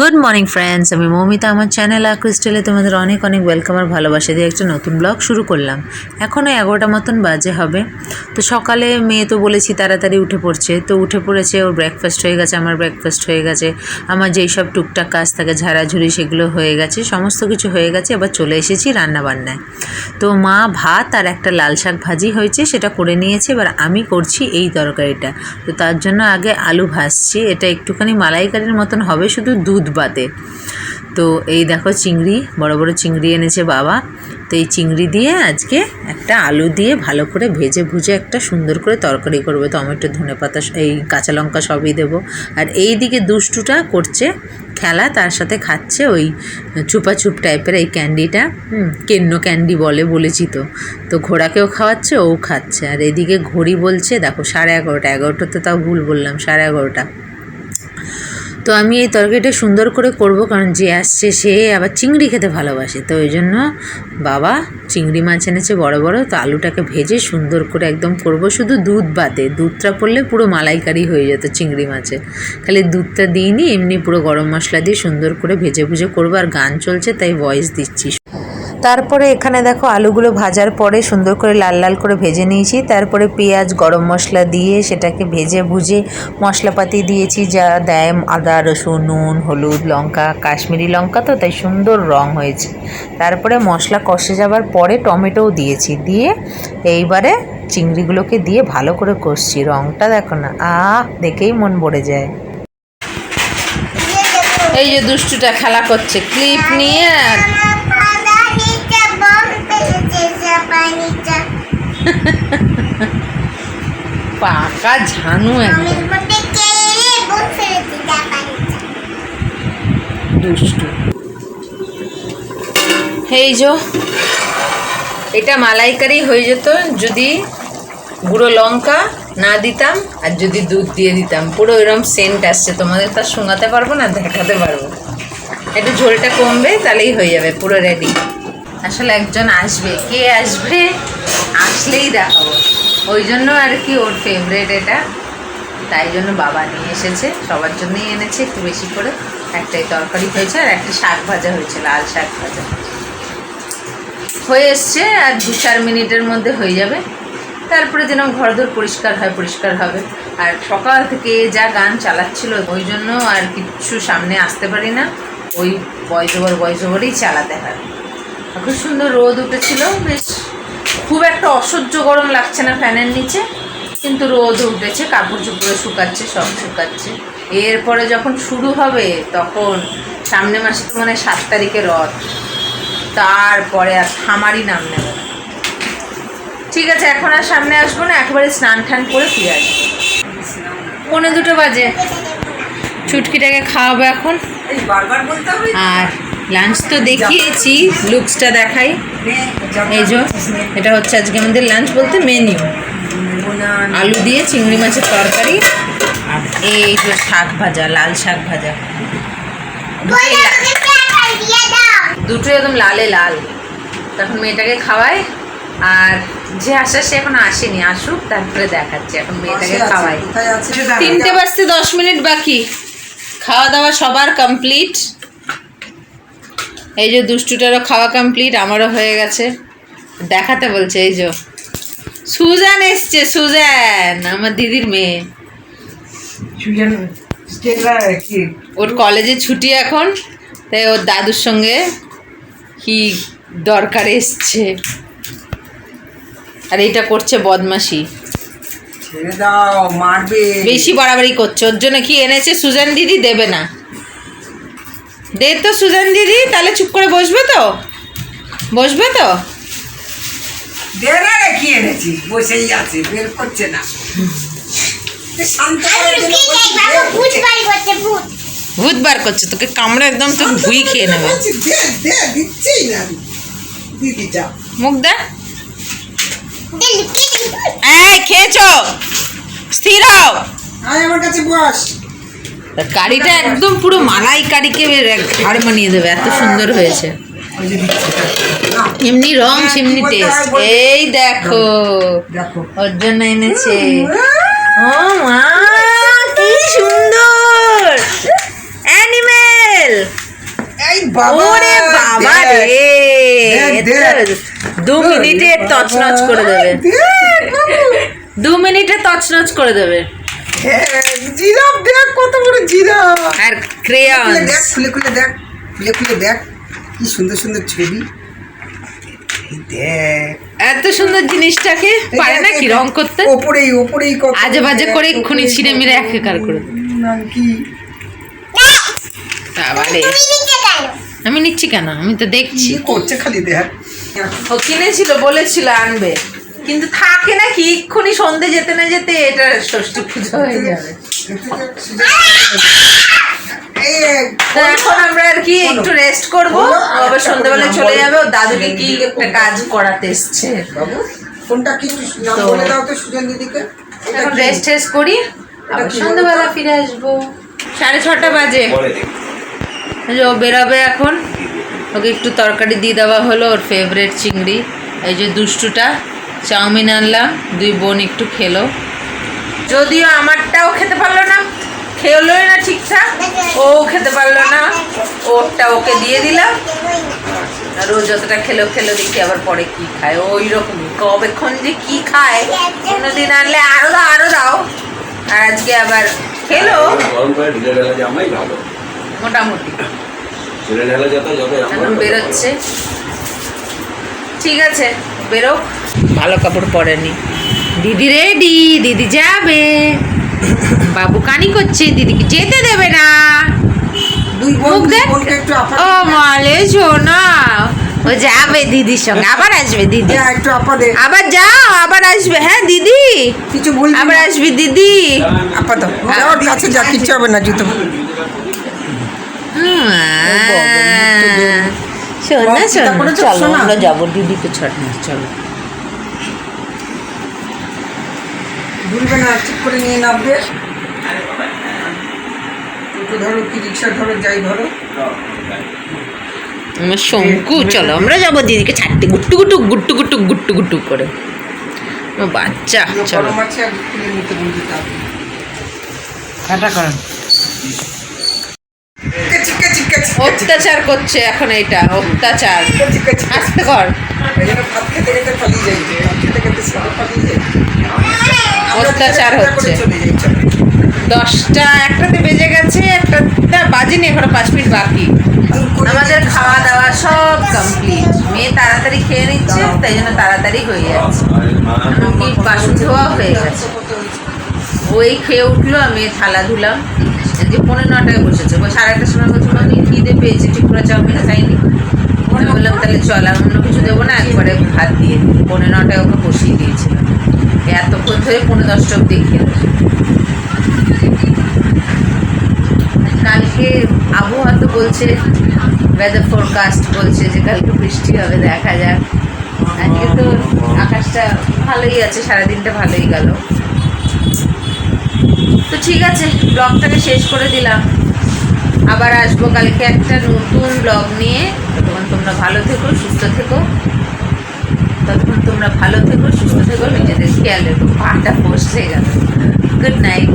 Good morning friends আমি মৌমিতা। আমার channel আর ক্রিস্টালে তোমাদের অনেক অনেক ওয়েলকাম আর ভালোবাসা দিয়ে একটা নতুন ব্লগ শুরু করলাম। এখনও এগারোটা মতন বাজে হবে। তো সকালে মেয়ে তো বলেছি তাড়াতাড়ি উঠে পড়ছে। তো উঠে পড়েছে, ওর ব্রেকফাস্ট হয়ে গেছে, আমার ব্রেকফাস্ট হয়ে গেছে। আমার যেই সব টুকটাক কাজ থাকে, ঝাড়াঝুড়ি সেগুলো হয়ে গেছে, সমস্ত কিছু হয়ে গেছে আবার চলে এসেছি রান্নাবান্নায়। তো মা ভাত আর একটা লাল শাক ভাজি হয়েছে, সেটা করে নিয়েছে, এবার আমি করছি এই তরকারিটা। তো তার জন্য আগে আলু ভাজছি, এটা একটুখানি মালাইকারির মতন হবে, শুধু দুধ বাদে তো এই দেখো চিংড়ি, বড় বড় চিংড়ি এনেছে বাবা। তো এই চিংড়ি দিয়ে আজকে একটা আলু দিয়ে ভালো করে ভেজে ভুজে একটা সুন্দর করে তরকারি করবে। টমেটো, ধনে পাতা এই কাঁচা লঙ্কা সবই দেবো। আর এই দিকে দুষ্টুটা করছে, খেলা তার সাথে খাচ্ছে ওই চুপা চুপ টাইপের এই ক্যান্ডিটা কেন্ন ক্যান্ডি বলে বলেছি তো। তো ঘোড়াকেও খাওয়াচ্ছে, ও খাচ্ছে। আর এদিকে ঘড়ি বলছে, দেখো সাড়ে এগারোটা এগারোটা তো তাও ভুল বললাম, সাড়ে এগারোটা। তো আমি এই তরকারিটা সুন্দর করে করব কারণ যে আসছে সে আবার চিংড়ি খেতে ভালোবাসে। তো ওই জন্য বাবা চিংড়ি মাছ এনেছে বড় বড়, তো আলুটাকে ভেজে সুন্দর করে একদম করব শুধু দুধ বাদে। দুধটা পড়লে পুরো মালাইকারি হয়ে যেত চিংড়ি মাছে। খালি দুধটা দিইনি, এমনি পুরো গরম মশলা দিয়ে সুন্দর করে ভেজে ভুজে করব। আর গান চলছে, তাই ভয়েস দিচ্ছি। তারপরে এখানে দেখো আলুগুলো ভাজার পরে সুন্দর করে লাল লাল করে ভেজে নিয়েছি। তারপরে পেঁয়াজ, গরম মশলা দিয়ে সেটাকে ভেজে ভুজে মশলাপাতি দিয়েছি, যা দেয় আদা, রসুন, নুন, হলুদ, লঙ্কা, কাশ্মীরি লঙ্কা তো, তাই সুন্দর রং হয়েছে। তারপরে মশলা কষে যাবার পরে টমেটোও দিয়েছি। দিয়ে এইবারে চিংড়িগুলোকে দিয়ে ভালো করে কষছি। রংটা দেখো না, আহ, দেখেই মন ভরে যায়। এই যে দুষ্টুটা খেলা করছে, ক্লিপ নিয়ে পাকা ঝানু দুষ্টু। এই যো এটা মালাইকারি হয়ে যেত যদি গুঁড়ো লঙ্কা না দিতাম আর যদি দুধ দিয়ে দিতাম। পুরো এরকম সেন্ট আসছে তোমাদের তার শোঙাতে পারব না দেখাতে পারব। একটু ঝোলটা কমবে তাহলেই হয়ে যাবে পুরো রেডি আসলে একজন আসবে। কে আসবে? আসলেই দেখাবো। ওই জন্য আর কি ওর ফেভারেট এটা। তাই জন্য বাবা নিয়ে এসেছে। সবার জন্যই এনেছে, একটু বেশি করে। একটাই তরকারি হয়েছে আর একটা শাক ভাজা হয়েছে, লাল শাক ভাজা। হয়ে এসছে আর দু চার মিনিটের মধ্যে হয়ে যাবে। তারপরে যেন ঘরদোর পরিষ্কার হয়, পরিষ্কার হবে। আর সকাল থেকে যা গান চালাচ্ছিল, ওই জন্য আর কিচ্ছু সামনে আসতে পারি না। ওই বয়স ওভার বয়স ওভারেই চালাতে হয়। খুব সুন্দর রোদ উঠেছিল বেশ খুব একটা অসহ্য গরম লাগছে না ফ্যানের নিচে কিন্তু রোদ উঠেছে কাপড় চোপড়ে শুকাচ্ছে সব শুকাচ্ছে। এরপরে যখন শুরু হবে তখন সামনে মাসে তো মানে সাত তারিখে রথ। তারপরে আর থামারই নাম নেবে ঠিক আছে এখন আর সামনে আসব না একেবারে স্নান টান করে ফিরে আসব। পৌনে দুটো বাজে। চুটকিটাকে খাওয়াবো এখন। আর লাঞ্চ তো দেখিয়েছি লুকসটা দেখাই। এই যে এটা হচ্ছে আজকে আমাদের লাঞ্চ বলতে মেনু আলু দিয়ে চিংড়ি মাছের তরকারি আর এই যে শাক ভাজা লাল শাক ভাজা। দুটো একদম লালে লাল। তখন মেয়েটাকে খাওয়াই আর যে আসা সে এখন আসেনি আসুক তারপরে দেখাচ্ছে। এখন মেয়েটাকে খাওয়াই। তিনটে বাজতে দশ মিনিট বাকি। খাওয়া দাওয়া সবার কমপ্লিট এই যে দুষ্টুটারও খাওয়া কমপ্লিট আমারও হয়ে গেছে। দেখাতে বলছে এই যে। সুজান এসছে সুজান আমার দিদির মেয়ে। ওর কলেজে ছুটি এখন তাই ওর দাদুর সঙ্গে কি দরকার এসছে। আর এইটা করছে বদমাসি বেশি বাড়াবাড়ি করছে ওর জন্য কি এনেছে সুজান দিদি দেবে না। দে তো সুজান দিদি তাহলে চুপ করে বসবে তো? বসবে তো? দে না রে এনেছি? বসেই আছে বের করছে না। ভূত বার করছে। তোকে কামড়ে একদম তোকে ভুই খেয়ে নেবে। মুখ দে। এই খেয়েছো? স্থির হও। আয় আমার কাছে বস। কারিটা একদম পুরো মালাই কারিকে ঘাড় বানিয়ে দেবে এত সুন্দর হয়েছে। এমনি রং সেমনি টেস্ট এই দেখো ওর জন্য এনেছে। ও মা কি সুন্দর! অ্যানিমেল এই বাবা ওরে বাবা রে! দু মিনিটে তছনছ করে দেবে। দু মিনিটে তছনছ করে দেবে। জিরাফ দেখ কত বড় জিরাফ। আর ক্রেয়ন দেখ খুলে খুলে দেখ খুলে খুলে দেখ কি সুন্দর সুন্দর ছবি। দেখ। এত সুন্দর জিনিসটাকে পারে না কি রং করতে? ওপরেই ওপরেই কত আজে বাজে করে এক্ষুনি ছিঁড়ে মিরে একাকার করে কি? আমি নিচ্ছি কেন? আমি তো দেখছি। করছে খালি দেখ। ও কিনেছিল বলেছিল আনবে। কিন্তু থাকে নাকি? এক্ষুনি সন্ধে যেতে না যেতে এটা ষষ্ঠী পুজো হয়ে যাবে। এই এখন আমরা আর কি একটু রেস্ট করব। আবার সন্ধ্যাবেলায় চলে যাবে। ওর দাদুকে কি একটা কাজ করাতে এসছে। বাবু ফোনটা কি নাম বলে দাও তো সুজন দিদিকে। এখন কি? রেস্ট টেস্ট করি। আবার সন্ধ্যাবেলা ফিরে আসব। সাড়ে ছটা বাজে। ও বেরোবে এখন। ওকে একটু তরকারি দিয়ে দেওয়া হলো ওর ফেভারেট চিংড়ি। এই যে দুষ্টুটা। চাউমিন আনলাম দুই বোন একটু খেলো। যদিও আমারটাও খেতে পারল না খেলোই না ঠিকঠাক ও খেতে পারল না ওরটা ওকে দিয়ে দিলাম আর ও যতটা খেলো খেলো দেখি আবার পরে কি খায়। ওই রকম কবেক্ষণ যে কি খায় কোনোদিন আনলে আরও দাও আরও দাও। আর আজকে আবার খেলো। মোটামুটি। এখন বেরোচ্ছে। ঠিক আছে বেরো ভালো কাপড় পরেনি। দিদি রেডি দিদি যাবে। বাবু কানি করছে দিদিকে যেতে দেবে না? মুখ দেখ। ও মালে শোনা ও যাবে দিদির সঙ্গে আবার আসবে দিদি। আবার যাও আবার আসবে। হ্যাঁ দিদি। কিছু বলবি আবার আসবে দিদি। আপা দাও কাছে যা কিচ্ছু হবে না জুতো। শোন না শোন চলো আমরা যাব দিদিকে ছট না চলো। ভুলবে না ঠিক করে নিয়ে নামবে। টোটো ধরো কি রিক্সা ধরো যাই ধরো। শঙ্কু চলো আমরা যাব দিদিকে ছাড়তে গুট্টু গুটু গুট্টু গুটু গুট্টু গুট্টু করে। বাচ্চা চলো। কাটা করেন। অত্যাচার করছে এখন এইটা অত্যাচার। আস্তে কর। এই ভাত খেতে খেতে পালিয়ে যাই ভাত খেতে খেতে সবাই পালিয়ে যাই আমরা অত্যাচার হচ্ছে। দশটা একটাতে বেজে গেছে একটা বাজেনি এখনও পাঁচ মিনিট বাকি। দূর আমাদের খাওয়া দাওয়া সব কমপ্লিট মেয়ে তাড়াতাড়ি খেয়ে নিচ্ছে তাই জন্য তাড়াতাড়ি হয়ে যাচ্ছে। এমনকি বাসন ধোয়া হয়ে গেছে। ওই খেয়ে উঠল আমি থালা ধুলাম। যে পনেরো নটায় বসেছে। ওই সাড়ে আটটার সময় বলছিল আমি খিদে পেয়েছি ঠিক করে চাউমিন খাইনি। আমি বললাম তাহলে চল আর অন্য কিছু দেবো না একবারে ভাত দিয়ে পনেরো নটায় ওকে বসিয়ে দিয়েছিলাম। এতক্ষণ ধরে পনেরো দশটা অব্দি খেলো কালকে আবহাওয়া তো বলছে ওয়েদার ফোরকাস্ট বলছে যে কালকে বৃষ্টি হবে, দেখা যাক। আজকে তো আকাশটা ভালোই আছে, সারাদিনটা ভালোই গেল। তো ঠিক আছে, ব্লগটাকে শেষ করে দিলাম। আবার আসব কালকে একটা নতুন ব্লগ নিয়ে। তখন তোমরা ভালো থেকো, সুস্থ থেকো। ততক্ষণ তোমরা ভালো থেকো সুস্থ থেকো নিজেদের খেয়াল রেখো। পাটা বসে গেল। Good night